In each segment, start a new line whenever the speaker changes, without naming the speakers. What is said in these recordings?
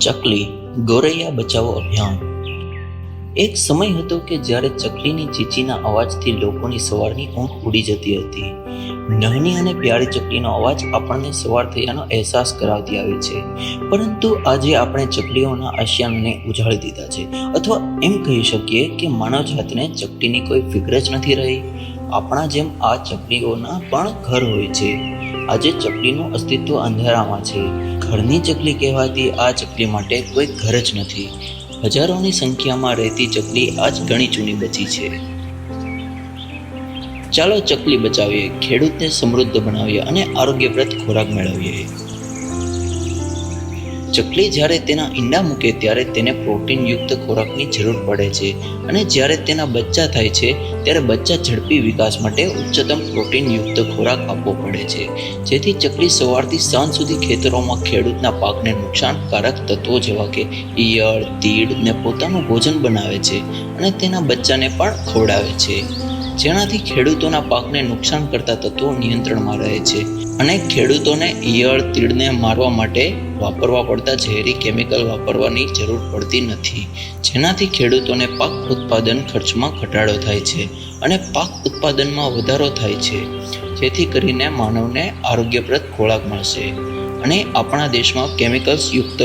ચકલી ગોરૈયા બચાવો અભિયાન. એક સમય હતો કે જ્યારે ચકલીની ચીચીના અવાજથી લોકોની સવારની ઊંઘ ઉડી જતી હતી. નાની અને પ્યારી ચકલીનો અવાજ આપણને સવાર થયાનો અહેસાસ કરાવતી આવે છે. પરંતુ આજે આપણે ચકલીઓના આશિયાનને ઉજાળી દીધા છે. અથવા એમ કહી શકીએ કે માનવ જાતને ચકલીની કોઈ ફિકર જ નથી રહી. આપણા જેમ આ ચકલીઓના પણ ઘર હોય છે. આજે ચકલીનું અસ્તિત્વ અંધારામાં છે. ઘરની ચકલી કહેવાતી આ ચકલી માટે કોઈ ઘર જ નથી. હજારોની સંખ્યામાં રહેતી ચકલી આજ ઘણી ચૂની બચી છે. ચાલો ચકલી બચાવીએ, ખેડૂતને સમૃદ્ધ બનાવીએ અને આરોગ્યપ્રદ ખોરાક મેળવીએ. ચકલી જ્યારે તેના ઈંડા મૂકે ત્યારે તેને પ્રોટીનયુક્ત ખોરાકની જરૂર પડે છે અને જ્યારે તેના બચ્ચા થાય છે ત્યારે બચ્ચા ઝડપી વિકાસ માટે ઉચ્ચતમ પ્રોટીનયુક્ત ખોરાક આપવો પડે છે. જેથી ચકલી સવારથી સાંજ સુધી ખેતરોમાં ખેડૂતના પાકને નુકસાનકારક તત્વો જેવા કે ઈયળ, તીડ ને પોતાનું ભોજન બનાવે છે અને તેના બચ્ચાને પણ ખવડાવે છે. જેનાથી ખેડૂતોના પાકને નુકસાન કરતા તત્વો નિયંત્રણમાં રહે છે. અને ખેડૂતોને ઈયળ તીડને મારવા માટે વાપરવા પડતા ઝેરી કેમિકલ વાપરવાની જરૂર પડતી નથી, જેનાથી ખેડૂતોને પાક ઉત્પાદન ખર્ચમાં ઘટાડો થાય છે અને પાક ઉત્પાદનમાં વધારો થાય છે. જેથી કરીને માનવને આરોગ્યપ્રદ ખોરાક મળશે. અને આપણા દેશમાં કેમિકલ્સ યુક્ત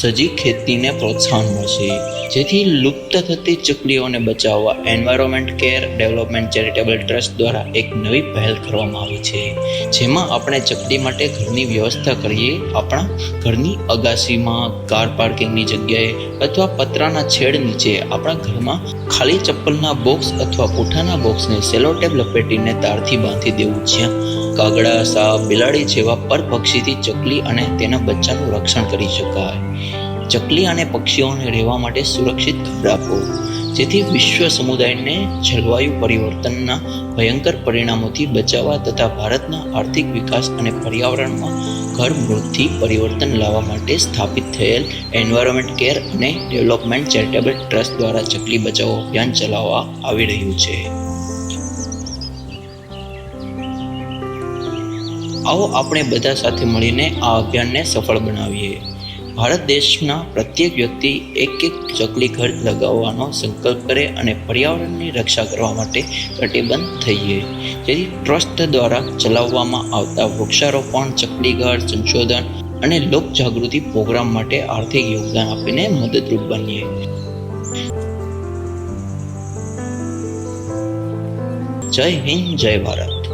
સજી ખેતીને પ્રોત્સાહન મળશે. જેથી લુપ્ત થતી ચકલીઓને બચાવવા environment care development charitable trust દ્વારા એક નવી પહેલ કરવામાં આવી છે. જેમાં આપણે ચકલી માટે ઘરની વ્યવસ્થા કરીએ, આપણા ઘરની અગાસીમાં કાર પાર્કિંગની જગ્યાએ અથવા પતરાના છેડ નીચે આપણા ઘરમાં ખાલી ચપ્પલના બોક્સ અથવા પૂઠાના બોક્સને સેલોટેપ લપેટીને તારથી બાંધી દેવું જ્યાં કાગડા, સાપ, બિલાડી જેવા પરપક્ષીથી ચકલી અને તેના બચ્ચાનું રક્ષણ કરી શકાય. ચકલી અને પક્ષીઓને રહેવા માટે સુરક્ષિત ઘર જેથી વિશ્વ સમુદાયને જલવાયુ પરિવર્તનના ભયંકર પરિણામોથી બચાવવા તથા ભારતના આર્થિક વિકાસ અને પર્યાવરણમાં ઘર મૂળથી પરિવર્તન લાવવા માટે સ્થાપિત થયેલ એન્વાયરમેન્ટ કેર અને ડેવલપમેન્ટ ચેરિટેબલ ટ્રસ્ટ દ્વારા ચકલી બચાવો અભિયાન ચલાવવા આવી રહ્યું છે. આવો આપણે બધા સાથે મળીને આ અભિયાનને સફળ બનાવીએ. ભારત દેશના પ્રત્યેક વ્યક્તિ એક એક ચકલી ઘર લગાવવાનો સંકલ્પ કરે અને પર્યાવરણની રક્ષા કરવા માટે કટિબદ્ધ થઈએ. જેથી ટ્રસ્ટ દ્વારા ચલાવવામાં આવતા વૃક્ષારોપણ ચકલી ઘર સંશોધન અને લોક જાગૃતિ પ્રોગ્રામ માટે આર્થિક યોગદાન આપીને મદદરૂપ બનીએ. જય હિન્દ, જય ભારત.